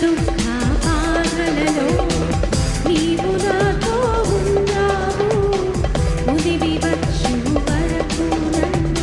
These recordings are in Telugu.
దుఃఖ ఆగలలో నీవు నాతో ఉన్నావు. ముదివి వచ్చు వరకు నన్ను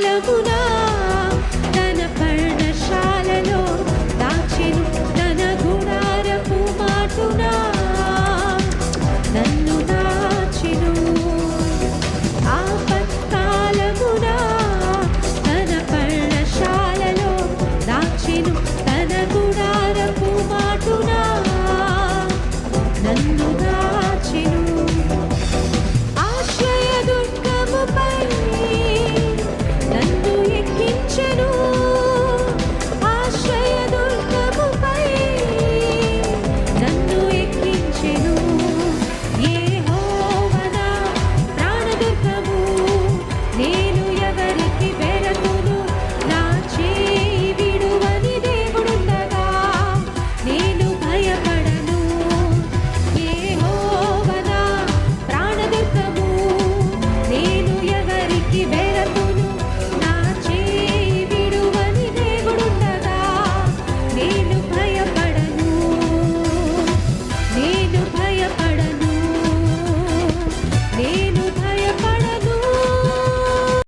ভালোগুলো